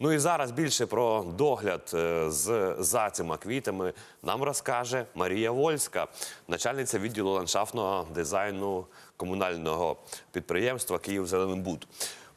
Ну і зараз більше про догляд е, з за цими квітами нам розкаже Марія Вольська, начальниця відділу ландшафтного дизайну комунального підприємства Київ Зеленбуд.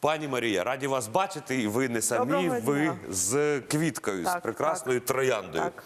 Пані Марія, раді вас бачити. І ви не самі, Доброго ви дня. з квіткою, з Так, прекрасною трояндою. Так.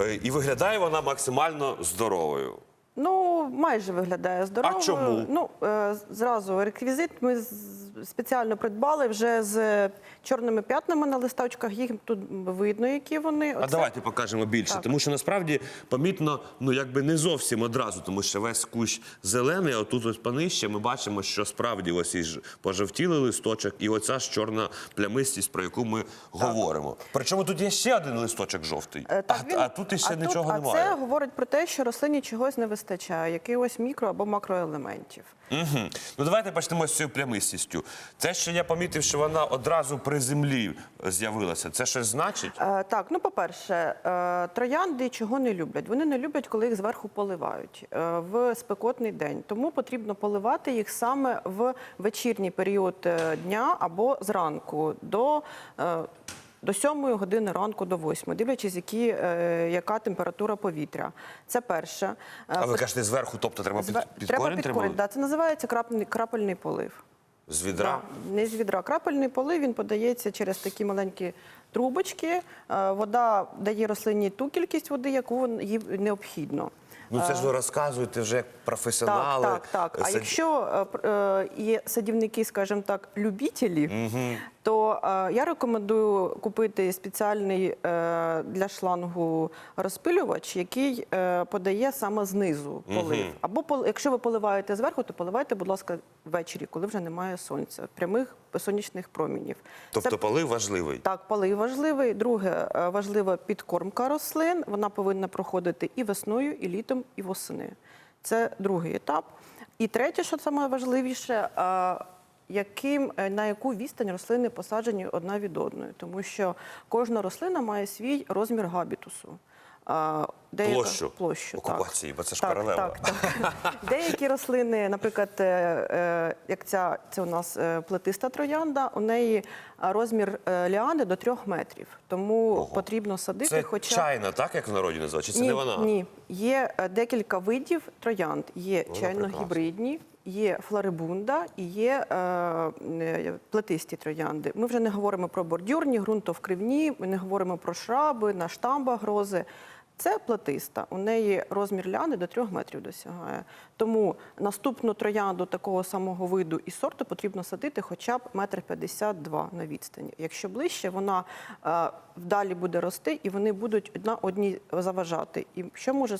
Е, І виглядає вона максимально здоровою. Ну, майже виглядає здорово. А чому? Ну, е, зразу реквізит ми з- спеціально придбали вже з чорними п'ятнами на листочках. Їх тут видно, які вони. А давайте покажемо більше, Так. тому що насправді помітно, ну якби не зовсім одразу, тому що весь кущ зелений, а тут ось понижче ми бачимо, що справді ось і пожовтілий листочок, і оця ж чорна плямистість, про яку ми говоримо. Причому тут є ще один листочок жовтий, Е, а, так, він- а тут іще а нічого а немає. це говорить про те, що рослині чогось не вистачає, якихось мікро або макроелементів. Угу. Ну давайте почнемо з цією плямистістю. Те, що я помітив, що вона одразу при землі з'явилася, це щось значить? Е, так, ну по-перше, е, троянди чого не люблять? Вони не люблять, коли їх зверху поливають е, в спекотний день. Тому потрібно поливати їх саме в вечірній період е, дня або зранку до. е, До 7 години ранку до 8, дивлячись, які, е, яка температура повітря. Це перше. Е, А ви кажете, зверху, тобто треба під, зве- під треба корінь під треба? корінь. Да, це називається крапельний, крапельний полив. З відра? Да, не з відра. Крапельний полив він подається через такі маленькі трубочки. Е, Вода дає рослині ту кількість води, яку їй необхідно. Ну це ж ви розказуєте вже як професіонали. Так, так, так. А Сад- якщо е, е, є садівники, скажімо так, любітелі, то е, я рекомендую купити спеціальний е, для шлангу розпилювач, який е, подає саме знизу полив. Або пол- якщо ви поливаєте зверху, то поливайте, будь ласка, ввечері, коли вже немає сонця, прямих сонячних промінів. Тобто Це полив важливий. так, полив важливий. Друге, е, важлива підкормка рослин. Вона повинна проходити і весною, і літом, і восени. Це другий етап. І третє, що саме важливіше, е, яким, е, на яку відстань рослини посаджені одна від одної, тому що кожна рослина має свій розмір габітусу. Е, деяка- Площу площу так. окупації, бо це ж так, королева. Так, так. Деякі рослини, наприклад, е, е, як ця, це у нас е, плетиста троянда, у неї розмір ліани до трьох метрів. Тому Ого. потрібно садити, Це хоча чайна, так як в народі називають? Чи це ні, не вона? ні. Є декілька видів троянд. Є Вона чайно-гібридні, є флорибунда і є е, плетисті троянди. Ми вже не говоримо про бордюрні, ґрунтовкривні, ми не говоримо про шраби, на штамбах рози. Це плетиста. У неї розмір ляни до трьох метрів досягає. Тому наступну троянду такого самого виду і сорту потрібно садити хоча б метр п'ятдесят два на відстані. Якщо ближче, вона е, вдалі буде рости, і вони будуть одна одній заважати. І що може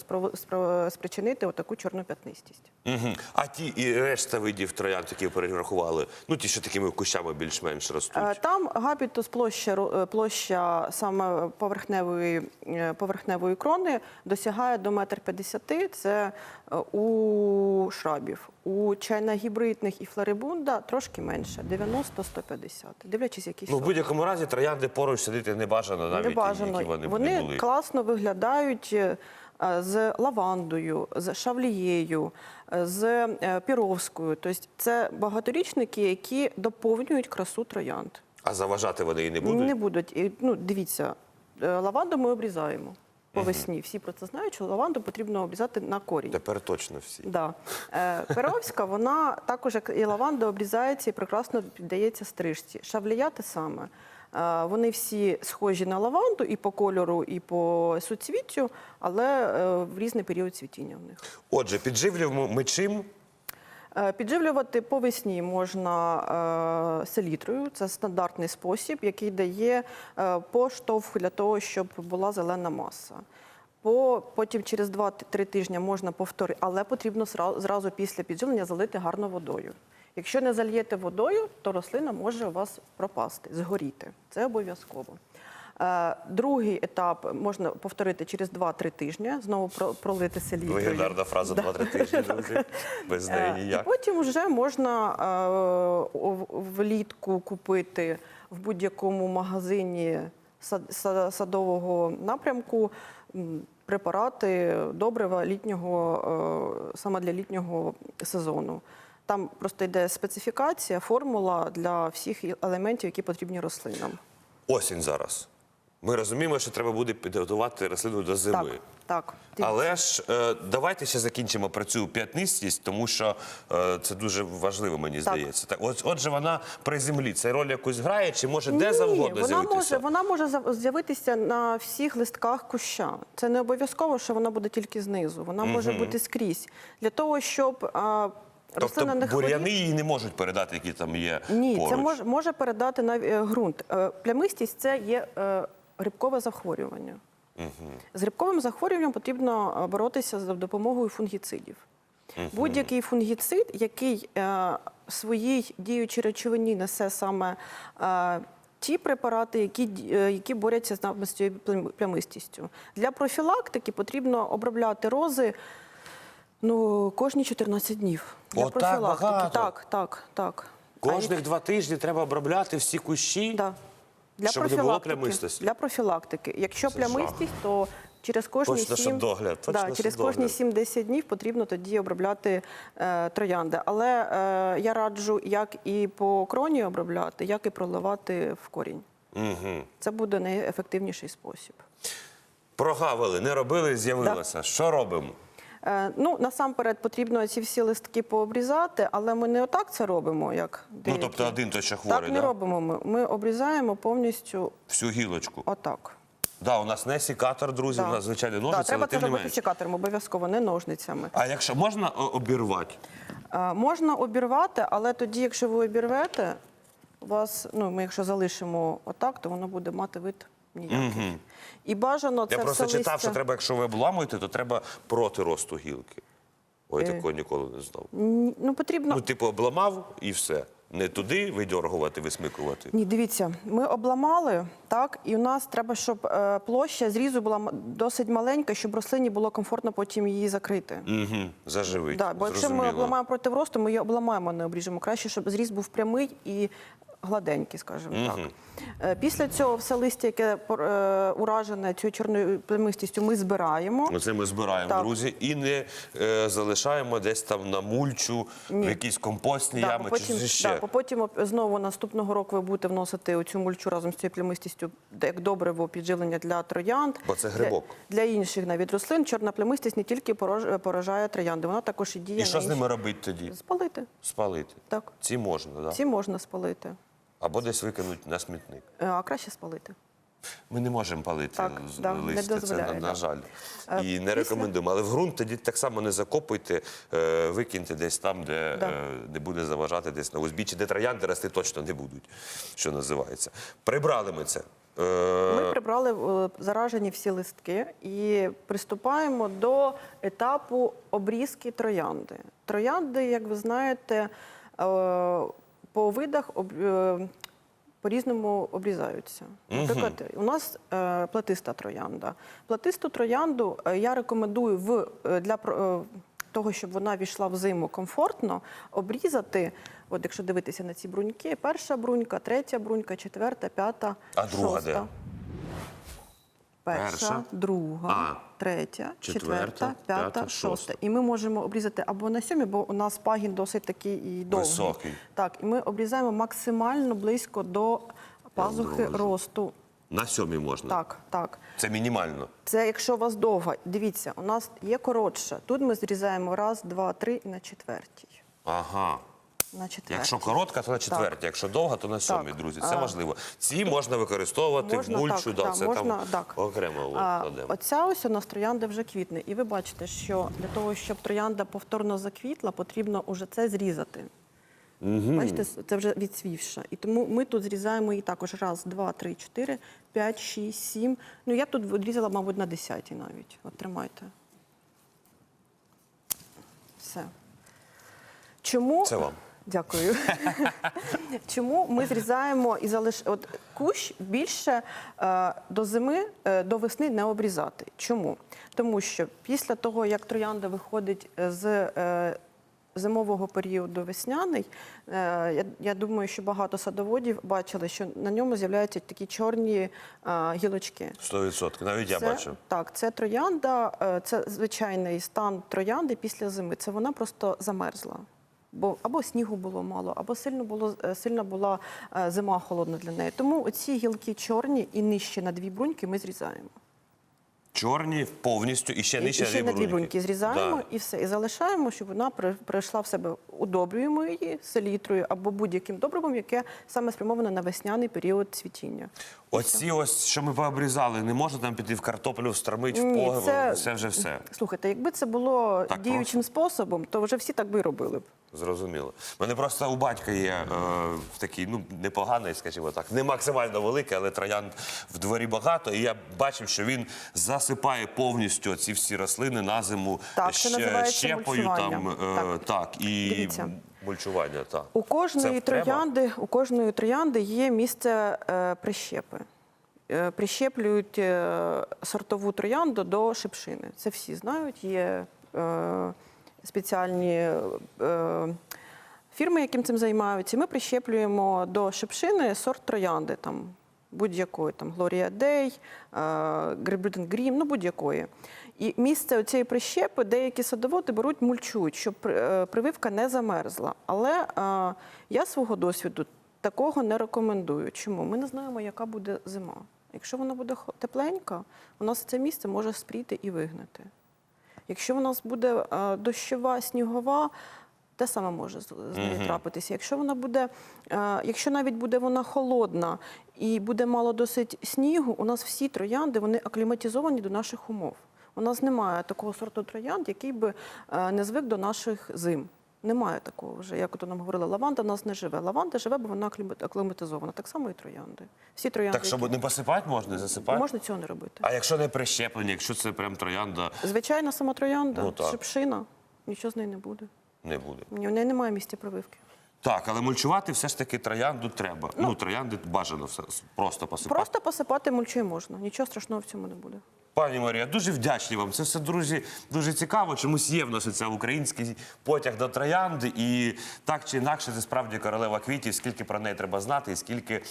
спричинити отаку чорну п'ятнистість? Угу. А ті і решта видів троянд, які ви перерахували, ну ті, що такими кущами більш-менш ростуть. Е, Там габітус площа, е, площа саме поверхневої, е, поверхневої крони досягає до метр п'ятдесяти. Це е, у шрабів. У чайно-гібридних і флорибунда трошки менше 90-150, дивлячись, який Ну, в будь-якому разі троянди поруч сидіти не бажано, навіть Не бажано. які вони, Вони не були. класно виглядають е, з лавандою, з шавлією, е, з піровською. Тобто це багаторічники, які доповнюють красу троянд. А заважати вони і не будуть? Не будуть. Ну, дивіться, лаванду ми обрізаємо по весні. Всі про це знають, що лаванду потрібно обрізати на корінь. Тепер точно всі. Да. Е, Перовська, вона також, як і лаванда, обрізається і прекрасно піддається стрижці. Шавлія те саме. Е, Вони всі схожі на лаванду і по кольору, і по суцвіттю, але е, в різний період цвітіння в них. Отже, підживлюємо ми чим? Е, Підживлювати по весні можна е, селітрою. Це стандартний спосіб, який дає е, поштовх для того, щоб була зелена маса. По, потім через 2-3 тижні можна повторити, але потрібно зразу після підживлення залити гарно водою. Якщо не зальєте водою, то рослина може у вас пропасти, згоріти. Це обов'язково. Е, Другий етап можна повторити через 2-3 тижні, знову про- пролити селітрою. Легендарна фраза 2-3 тижні, друзі. Без неї Е, І потім вже можна е, влітку купити в будь-якому магазині садового напрямку препарати добрива літнього, е, саме для літнього сезону. Там просто йде специфікація, формула для всіх елементів, які потрібні рослинам. осінь зараз. Ми розуміємо, що треба буде підготувати рослину до зими. Так, так. Але ж е, давайте ще закінчимо про цю п'ятнистість, тому що е, це дуже важливо, мені здається. Так, от, отже, вона при землі. Це роль якусь грає, чи може де Ні, завгодно вона з'явитися? може, вона може з'явитися на всіх листках куща. Це не обов'язково, що вона буде тільки знизу. Вона може бути скрізь. Для того, щоб Тобто не бур'яни її не можуть передати, які там є Ні, поруч. це може, може передати навіть е, ґрунт. Е, Плямистість це є е, грибкове захворювання. З грибковим захворюванням потрібно е, боротися за допомогою фунгіцидів. Будь-який фунгіцид, який е, в своїй діючій речовині несе саме е, ті препарати, які, е, які борються з плям- плямистістю. Для профілактики потрібно обробляти рози ну, кожні 14 днів. Для Отак профілактики. багато? Так, так, так. А Кожних два тижні треба обробляти всі кущі. Да. Для Щоб не було профілактики. плямистості? Для профілактики. Якщо Це плямистість, то через кожні Точно, 7, догляд, точно, да, через кожні догляд. 7-10 днів потрібно тоді обробляти е, троянди. Але е, я раджу як і по кроні обробляти, як і проливати в корінь. Угу. Це буде найефективніший спосіб. Прогавили, не робили, з'явилося. Що робимо? Е, ну, насамперед потрібно ці всі листки пообрізати, але ми не отак це робимо, як Ну, тобто один що хворий, Так не да? робимо ми. Ми обрізаємо повністю всю гілочку. отак. Да, у нас не сікатор, друзі, Да. у нас звичайно Так, ножиці, треба але це тим не робити менше. секатором, обов'язково, не ножницями. А якщо можна обірвати? Е, Можна обірвати, але тоді, якщо ви обірвете, у вас, ну, ми якщо залишимо отак, то воно буде мати вид ніякий. І бажано це Я просто все читав, листя... що треба, якщо ви обламуєте, то треба проти росту гілки. Ой, Е. такого ніколи не знав. Ну, потрібно... Ну, типу, обламав і все. Не туди видьоргувати, висмикувати. Ні, дивіться, ми обламали, так, і у нас треба, щоб е, площа зрізу була досить маленька, щоб рослині було комфортно потім її закрити. Угу, заживить. Да, бо якщо ми обламаємо проти росту, ми її обламаємо, не обріжемо. Краще, щоб зріз був прямий і гладенький, скажімо так. Е, Після цього все листя, яке е, уражене цією чорною плямистістю, ми збираємо. Оце ми збираємо, Так. друзі, і не е, залишаємо десь там на мульчу, в якісь компостні Да, ями потім, чи ще. да, бо потім оп- знову наступного року ви будете вносити оцю мульчу разом з цією плямистістю де- як добриво підживлення для троянд. Бо це для- грибок. Для, інших навіть рослин чорна плямистість не тільки порож- поражає троянди, вона також і діє І на що з інші. ними робити тоді? Спалити. Спалити. Так. Ці можна, так? Да? Ці можна спалити, Або десь викинуть на смітник. Е, а краще спалити. Ми не можемо палити Так, да, листя, це на, на жаль. Е, І не після- рекомендуємо. Але в ґрунт тоді так само не закопуйте, е, викиньте десь там, де Да. не буде заважати десь на узбіччі, де троянди рости точно не будуть, що називається. Прибрали ми це. Ми прибрали заражені всі листки і приступаємо до етапу обрізки троянди. Троянди, як ви знаєте, по видах об- е, по-різному обрізаються. Наприклад, у нас платиста троянда. Платисту троянду е, я рекомендую в, е, для е, того, щоб вона війшла в зиму комфортно, обрізати, от якщо дивитися на ці бруньки, перша брунька, третя брунька, четверта, п'ята, А друга шоста. де? Перша, Перша? друга, А. третя, Четверта, четверта, п'ята, п'ята, шоста. І ми можемо обрізати або на сьомій, бо у нас пагін досить такий і довгий. Високий. Так, і ми обрізаємо максимально близько до пазухи дрожу. росту. На сьомій можна. Так, так. Це мінімально. Це якщо у вас довга. Дивіться, у нас є коротша. Тут ми зрізаємо раз, два, три і на четвертій. Ага. На четвертій. Якщо коротка, то на четвертій. Якщо довга, то на сьомій, друзі. Це важливо. Ці можна використовувати Можна, в мульчу, так, да, це можна, там так. окремо кладемо. оця ось у нас троянда вже квітне. І ви бачите, що для того, щоб троянда повторно заквітла, потрібно уже це зрізати. Бачите, це вже відсвівша. І тому ми тут зрізаємо її також раз, два, три, чотири, п'ять, шість, сім. Ну я тут відрізала, мабуть, на десятій навіть. От тримайте. Все. Чому Це вам. Дякую. Чому ми зрізаємо і залиш... От кущ більше е, до зими, е, до весни не обрізати. Чому? Тому що після того, як троянда виходить з е, зимового періоду весняний, е, я, я думаю, що багато садоводів бачили, що на ньому з'являються такі чорні е, гілочки. 100%. Навіть я Це- бачу. Так, це троянда, е, це звичайний стан троянди після зими. Це вона просто замерзла. Бо або снігу було мало, або сильно було е, сильна була е, зима холодна для неї. Тому оці гілки чорні і нижче на дві бруньки ми зрізаємо. Чорні повністю і ще І- нижче і ще на дві бруньки. зрізаємо Да. і все. І залишаємо, щоб вона при- прийшла в себе. Удобрюємо її селітрою або будь-яким добривом, яке саме спрямоване на весняний період цвітіння. Оці ось, що ми пообрізали, не можна там піти в картоплю, встромить в Ні, погреб, це- це вже все. Слухайте, якби це було Так діючим способом, то вже всі так би робили б. Зрозуміло. У мене просто у батька є е, такий, ну непоганий, скажімо так, не максимально великий, але троянд в дворі багато. І я бачив, що він засипає повністю ці всі рослини на зиму Так, ще- щепою, там, е, так. і Дивіться. мульчування. Так. У кожної треба? троянди, у кожної троянди є місце е, прищепи. Е, прищеплюють е, сортову троянду до шипшини. Це всі знають. Є е, спеціальні е, фірми, яким цим займаються. Ми прищеплюємо до шипшини сорт троянди. Там, будь-якої, там Глорія Дей, Грибриден Грім, ну будь-якої. І місце цієї прищепи деякі садоводи беруть мульчують, щоб е, прививка не замерзла. Але е, я свого досвіду такого не рекомендую. Чому? Ми не знаємо, яка буде зима. Якщо вона буде тепленька, у нас це місце може спріти і вигнити. Якщо у нас буде е, дощова, снігова, те саме може з, нею трапитися. Якщо вона буде, е, якщо навіть буде вона холодна і буде мало досить снігу, у нас всі троянди вони акліматизовані до наших умов. У нас немає такого сорту троянд, який би е, не звик до наших зим. Немає такого вже. Як от нам говорили, лаванда в нас не живе. Лаванда живе, бо вона аклімат- акліматизована. Так само і троянди. Всі троянди. Так, щоб які- не посипати можна, засипати? можна цього не робити. А якщо не прищеплення, якщо це прям троянда, Звичайна сама троянда, Ну, шипшина, нічого з нею не буде. Не буде. Ні, В неї немає місця прививки. Так, але мульчувати все ж таки троянду треба. Ну, троянди бажано все просто посипати. Просто посипати мульчою можна. Нічого страшного в цьому не буде. Пані Марія, дуже вдячні вам. Це все, друзі, дуже цікаво. Чомусь є в нас оця український потяг до троянди. І так чи інакше, це справді королева квітів, скільки про неї треба знати і скільки е,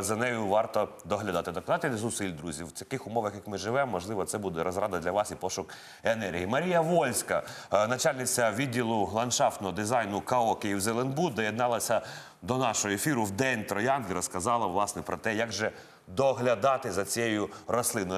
за нею варто доглядати. Докладати зусиль, друзі. В таких умовах, як ми живемо, можливо, це буде розрада для вас і пошук енергії. Марія Вольська, е, начальниця відділу ландшафтного дизайну КАО Київ Зеленбуд, доєдналася до нашого ефіру в день троянди. Розказала власне про те, як же доглядати за цією рослиною.